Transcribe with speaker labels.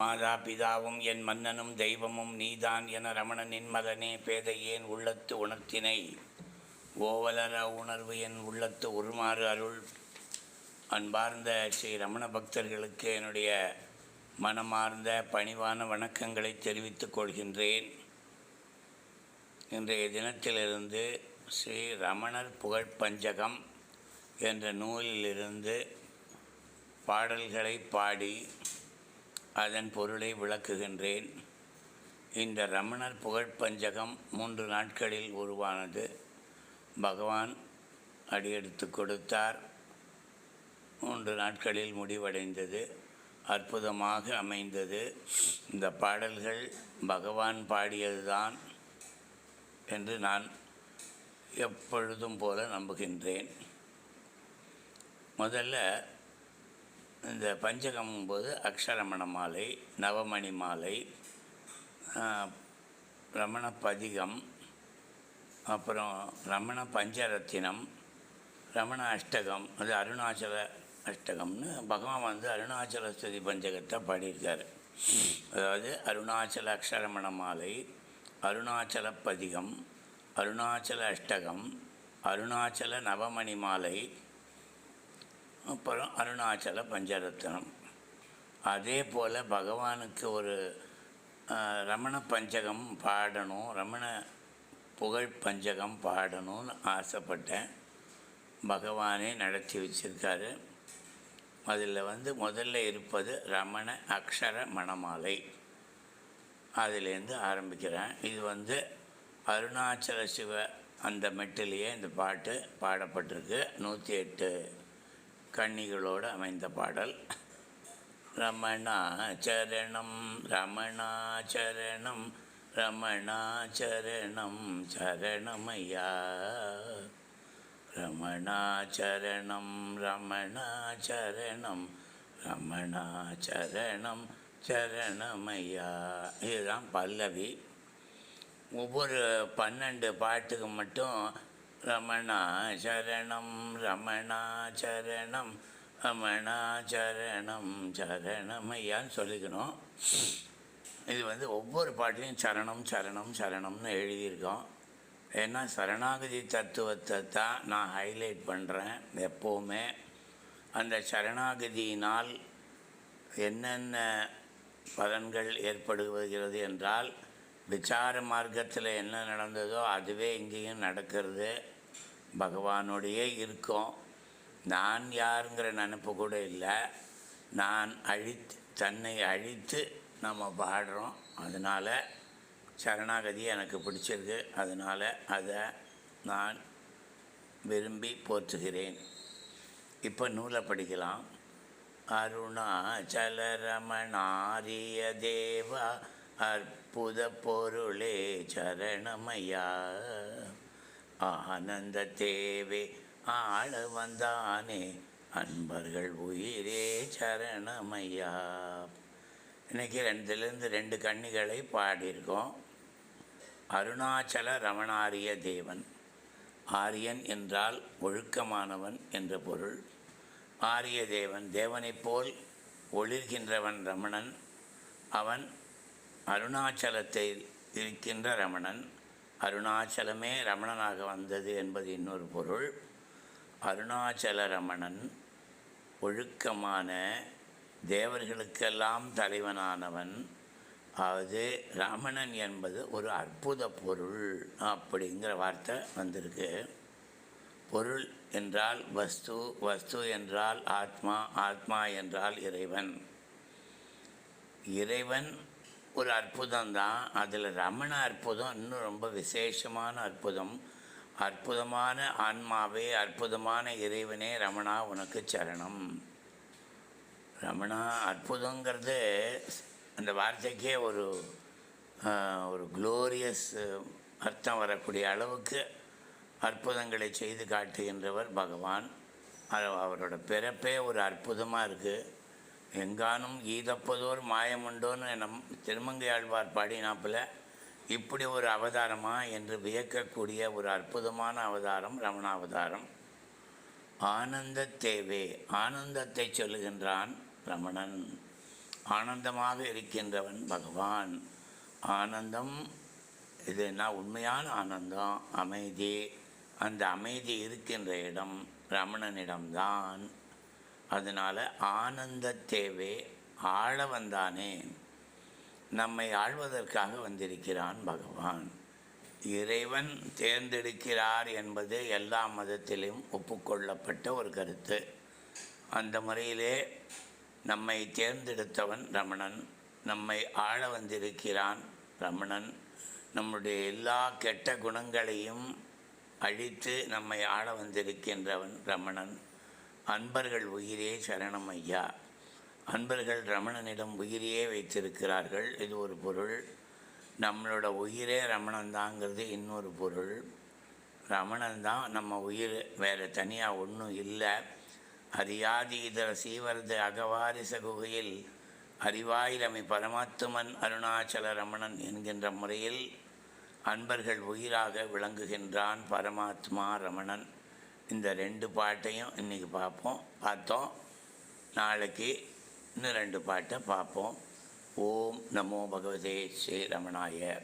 Speaker 1: மாதா பிதாவும் என் மன்னனும் தெய்வமும் நீதான் என ரமணனின் மகனே ஏன் உள்ளத்து உணர்த்தினை? ஓவலர உணர்வு என் உள்ளத்து உருமாறு அருள். அன்பார்ந்த ஸ்ரீ ரமண பக்தர்களுக்கு என்னுடைய மனமார்ந்த பணிவான வணக்கங்களை தெரிவித்துக் கொள்கின்றேன். இன்றைய தினத்திலிருந்து ஸ்ரீ ரமணர் புகழ் பஞ்சகம் என்ற நூலிலிருந்து பாடல்களை பாடி அதன் பொருளை விளக்குகின்றேன். இந்த ரமணர் புகழ் பஞ்சகம் மூன்று நாட்களில் உருவானது. பகவான் அடியெடுத்து கொடுத்தார். மூன்று நாட்களில் முடிவடைந்தது. அற்புதமாக அமைந்தது. இந்த பாடல்கள் பகவான் பாடியதுதான் என்று நான் எப்பொழுதும் போல நம்புகின்றேன். முதல்ல இந்த பஞ்சகம் போது அக்ஷரமண மாலை நவமணி மாலை ரமண பதிகம் அப்புறம் ரமண பஞ்சரத்தினம் ரமண அஷ்டகம் அது அருணாச்சல அஷ்டகம்னு பகவான் வந்து அருணாச்சல ஸ்துதி பஞ்சகத்தை பாடியிருக்கார். அதாவது அருணாச்சல அக்ஷரமண மாலை அருணாச்சல பதிகம் அருணாச்சல அஷ்டகம் அருணாச்சல நவமணி மாலை அப்புறம் அருணாச்சல பஞ்சரத்னம். அதே போல் பகவானுக்கு ஒரு ரமண பஞ்சகம் பாடணும் ரமண புகழ் பஞ்சகம் பாடணும்னு ஆசைப்பட்டேன். பகவானே நடத்தி வச்சிருக்காரு. அதில் வந்து முதல்ல இருப்பது ரமண அக்ஷர மணமாலை. அதிலேருந்து ஆரம்பிக்கிறேன். இது வந்து அருணாச்சல சிவ அந்த மெட்டிலேயே இந்த பாட்டு பாடப்பட்டிருக்கு. நூற்றி எட்டு கன்னிகளோடு அமைந்த பாடல். ரமணாச்சரணம் ரமணாச்சரணம் ரமணாச்சரணம் சரணமையா. ரமணாச்சரணம் ரமணாச்சரணம் ரமணாச்சரணம் சரணமையா. இதுதான் பல்லவி. ஒவ்வொரு பன்னெண்டு பாட்டுக்கு மட்டும் ரமணா சரணம் ரமணா சரணம் ரமணா சரணம் சரணமையான்னு சொல்லிக்கணும். இது வந்து ஒவ்வொரு பாட்டிலையும் சரணம் சரணம் சரணம்னு எழுதியிருக்கோம். ஏன்னா சரணாகதி தத்துவத்தை தான் நான் ஹைலைட் பண்ணுறேன் எப்போவுமே. அந்த சரணாகதியினால் என்னென்ன பலன்கள் ஏற்படுகிறது என்றால் விசார மார்க்கத்தில் என்ன நடந்ததோ அதுவே இங்கேயும் நடக்கிறது. பகவானோடையே இருக்கும். நான் யாருங்கிற நினப்பு கூட இல்லை. நான் அழித்து தன்னை அழித்து நம்ம பாடுறோம். அதனால் சரணாகதி எனக்கு பிடிச்சிருக்கு. அதனால் அதை நான் விரும்பி போற்றுகிறேன். இப்போ நூலை படிக்கலாம். அருணாச்சல ரமணாரிய தேவா புத பொருளே சரணமையா. ஆனந்த தேவே ஆள வந்தானே. அன்பர்கள் உயிரே சரணமையா. இன்னைக்கு ரெண்டுலேருந்து ரெண்டு கன்னிகளை பாடியிருக்கோம். அருணாச்சல ரமணாரிய தேவன். ஆரியன் என்றால் ஒழுக்கமானவன் என்ற பொருள். ஆரிய தேவன் தேவனைப் போல் ஒளிர்கின்றவன் ரமணன். அவன் அருணாச்சலத்தில் இருக்கின்ற ரமணன் அருணாச்சலமே ரமணனாக வந்தது என்பது இன்னொரு பொருள். அருணாச்சல ரமணன் ஒழுக்கமான தேவர்களுக்கெல்லாம் தலைவனானவன். அதாவது ரமணன் என்பது ஒரு அற்புத பொருள் அப்படிங்கிற வார்த்தை வந்திருக்கு. பொருள் என்றால் வஸ்து வஸ்து என்றால் ஆத்மா ஆத்மா என்றால் இறைவன். இறைவன் ஒரு அற்புதம்தான். அதில் ரமண அற்புதம் இன்னும் ரொம்ப விசேஷமான அற்புதம். அற்புதமான ஆன்மாவே அற்புதமான இறைவனே ரமணா உனக்கு சரணம். ரமணா அற்புதங்கிறது அந்த வார்த்தைக்கே ஒரு ஒரு குளோரியஸ் அர்த்தம் வரக்கூடிய அளவுக்கு அற்புதங்களை செய்து காட்டுகின்றவர் பகவான். அவரோட பிறப்பே ஒரு அற்புதமாக இருக்குது எங்கானும் ஈதப்பதோர் மாயமுண்டோன்னு நம் திருமங்கை ஆழ்வார் இப்படி ஒரு அவதாரமா என்று வியக்கக்கூடிய ஒரு அற்புதமான அவதாரம் ரமணாவதாரம். ஆனந்த தேவே ஆனந்தத்தை சொல்லுகின்றான் ரமணன். ஆனந்தமாக இருக்கின்றவன் பகவான். ஆனந்தம் இது என்ன உண்மையான ஆனந்தம் அமைதி. அந்த அமைதி இருக்கின்ற இடம் ரமணனிடம்தான். அதனால் ஆனந்த தேவே ஆழ வந்தானே. நம்மை ஆழ்வதற்காக வந்திருக்கிறான் பகவான். இறைவன் தேர்ந்தெடுக்கிறார் என்பது எல்லா மதத்திலும் ஒப்புக்கொள்ளப்பட்ட ஒரு கருத்து. அந்த முறையிலே நம்மை தேர்ந்தெடுத்தவன் ரமணன் நம்மை ஆள வந்திருக்கிறான் ரமணன். நம்முடைய எல்லா கெட்ட குணங்களையும் அழித்து நம்மை ஆள வந்திருக்கின்றவன் ரமணன். அன்பர்கள் உயிரே சரணம் ஐயா. அன்பர்கள் ரமணனிடம் உயிரையே வைத்திருக்கிறார்கள். இது ஒரு பொருள். நம்மளோட உயிரே ரமணன் தாங்கிறது இன்னொரு பொருள். ரமணன் தான் நம்ம உயிர் வேறு தனியாக ஒன்றும் இல்லை. அறியாதி இதர சீவரது அகவாரிச குகையில் அறிவாயிலமை பரமாத்துமன் அருணாச்சல ரமணன் என்கின்ற முறையில் அன்பர்கள் உயிராக விளங்குகின்றான் பரமாத்மா ரமணன். இந்த ரெண்டு பாட்டையும் இன்றைக்கி பார்ப்போம். பார்த்தோம். நாளைக்கு இன்னும் ரெண்டு பாட்டை பார்ப்போம். ஓம் நமோ பகவதே ஸ்ரீ ரமணாய.